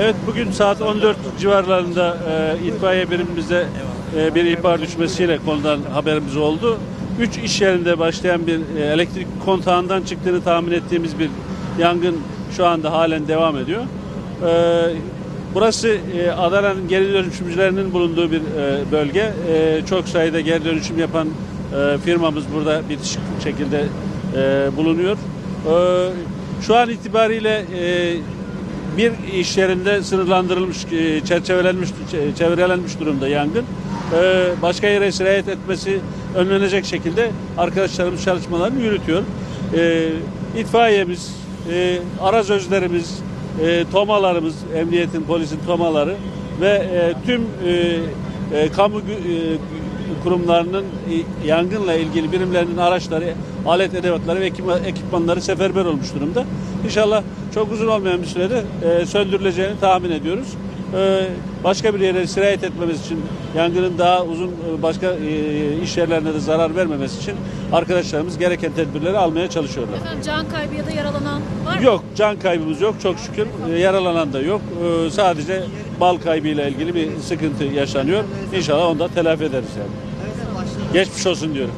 Evet bugün saat 14 civarlarında e, itfaiye birimimize e, bir ihbar düşmesiyle konudan haberimiz oldu. Üç iş yerinde başlayan bir e, elektrik kontağından çıktığını tahmin ettiğimiz bir yangın şu anda halen devam ediyor. E, burası e, Adana'nın geri dönüşümcülerinin bulunduğu bir e, bölge. E, çok sayıda geri dönüşüm yapan e, firmamız burada bitişik şekilde e, bulunuyor. E, şu an itibariyle e, bir iş yerinde sınırlandırılmış, e, çerçevelenmiş, çe- çevrelenmiş durumda yangın. E, Başka yere sirayet etmesi önlenecek şekilde arkadaşlarımız çalışmalarını yürütüyor. E, İtfaiyemiz, arazözlerimiz, tomalarımız, emniyetin, polisin tomaları ve tüm e, e, kamu e, kurumlarının e, yangınla ilgili birimlerinin araçları, alet edevatları ve ekipma- ekipmanları seferber olmuş durumda. İnşallah çok uzun olmayan bir sürede e, söndürüleceğini tahmin ediyoruz. E, başka bir yere sirayet etmemiz için, yangının daha uzun e, başka e, iş yerlerine de zarar vermemesi için arkadaşlarımız gereken tedbirleri almaya çalışıyorlar. Efendim can kaybı ya da yaralanan var mı? Yok, can kaybımız yok çok şükür. E, Yaralanan da yok. E, Sadece bal kaybıyla ilgili bir sıkıntı yaşanıyor. İnşallah onu da telafi ederiz yani. Geçmiş olsun diyorum.